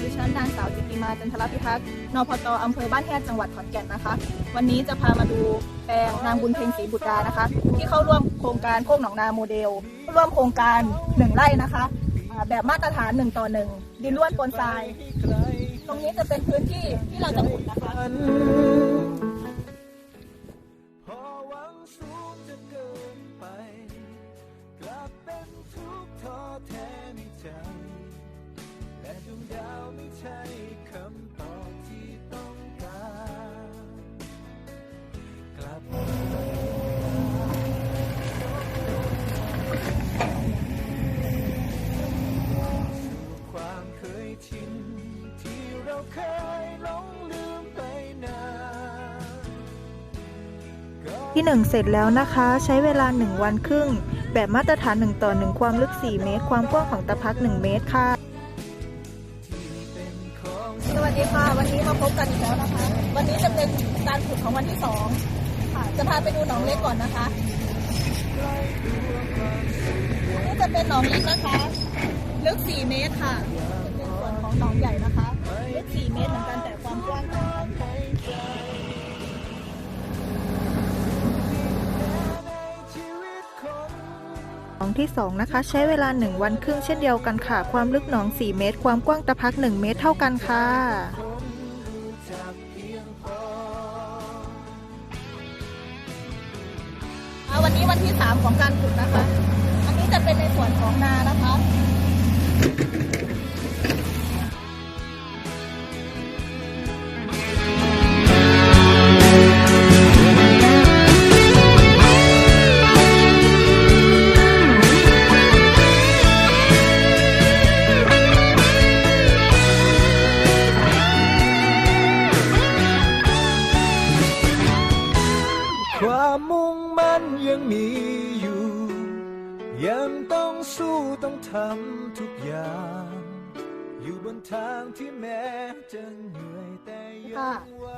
ดิฉันนางสาวจิกิมาจันทรพิทักษ์ นพตอำเภอบ้านแฮดจังหวัดขอนแก่นนะคะ วันนี้จะพามาดูแปลงนางบุญเพ็งศรีบุตรานะคะ ที่เข้าร่วมโครงการโคกหนองนาโมเดล ร่วมโครงการหนึ่งไร่นะคะ แบบมาตรฐานหนึ่งต่อหนึ่งดินล้วนปนทราย ตรงนี้จะเป็นพื้นที่ที่เราจะขุดนะคะ ใช่คำตอบที่ต้องการกลับสู่ความเคยชินที่เราเคยหลงลืมไปนานที่ 1 เสร็จแล้วนะคะ ใช้เวลา 1 วันครึ่ง แบบมาตรฐาน 1 ต่อ 1 ความลึก 4 เมตร ความกว้างของตะพัก 1 เมตรค่ะ ดีค่ะ วันนี้มาพบกันอีกแล้วนะคะ วันนี้จะเป็นการขุดของวันที่สองค่ะ จะพาไปดูหนองเล็กก่อนนะคะ นี่จะเป็นหนองเล็กนะคะ ลึก 4 เมตรค่ะ จะเป็นส่วนของหนองใหญ่นะคะ ลึก 4 เมตรเหมือนกันแต่ความกว้าง ของที่ 2 นะคะ ใช้เวลา 1 วันครึ่งเช่นเดียวกันค่ะ ความลึกหนอง 4 เมตร ความกว้างตะพัก 1 เมตรเท่ากันค่ะวันนี้วันที่ 3 ของการขุดนะคะ อันนี้จะเป็นในส่วนของนานะคะ มุ่งมั่นยังมีอยู่ ยังต้องสู้ต้องทำทุกอย่าง อยู่บนทางที่แม้จะเหนื่อยแต่ยังไหว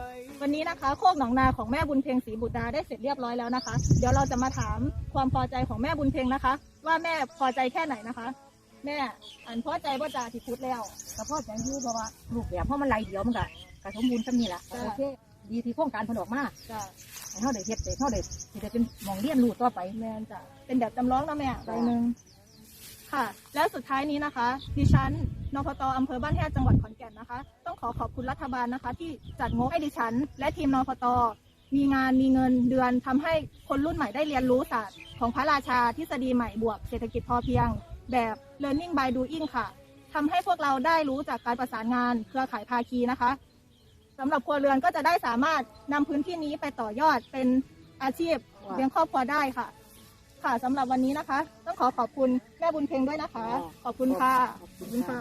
วันนี้นะคะโคกหนองนาของแม่บุญเพ็งศรีบุตรดาได้เสร็จเรียบร้อยแล้วนะคะ เดี๋ยวเราจะมาถามความพอใจของแม่บุญเพ็งนะคะ ว่าแม่พอใจแค่ไหนนะคะ แม่อันพอใจว่าจะที่คุดแล้ว ก็พอใจอยู่เพราะว่าลูกแบบเพราะมันไหลเดียวมันก็กระสมบูรณ์ซำนี่แหละจ้ะโอเคดีที่โครงการเพนออกมาจะ ให้เฮาได้เฮ็ดได้เฮาได้สิได้เป็นหมองเรียนรู้ต่อไปแม่จะเป็นแบบจำลองนะแม่ใบหนึ่ง ค่ะ แล้วสุดท้ายนี้นะคะ ดิฉันนพตอำเภอบ้านแฮดจังหวัดขอนแก่นนะคะ ต้องขอขอบคุณรัฐบาลนะคะ ที่จัดงบให้ดิฉัน และทีมนพตมีงานมีเงินเดือนทำให้คนรุ่นใหม่ได้เรียนรู้ศาสตร์ของพระราชาทฤษฎีใหม่บวกเศรษฐกิจพอเพียง แบบ learning by doing ค่ะทำให้พวกเราได้รู้จากการประสานงานเครือข่ายภาคีนะคะ สำหรับครัวเรือนก็จะได้สามารถนำพื้นที่นี้ไปต่อยอดเป็นอาชีพเลี้ยงครอบครัวได้ค่ะ ค่ะสำหรับวันนี้นะคะ ต้องขอขอบคุณแม่บุญเพ็งด้วยนะคะ ขอบคุณค่ะขอบคุณค่ะ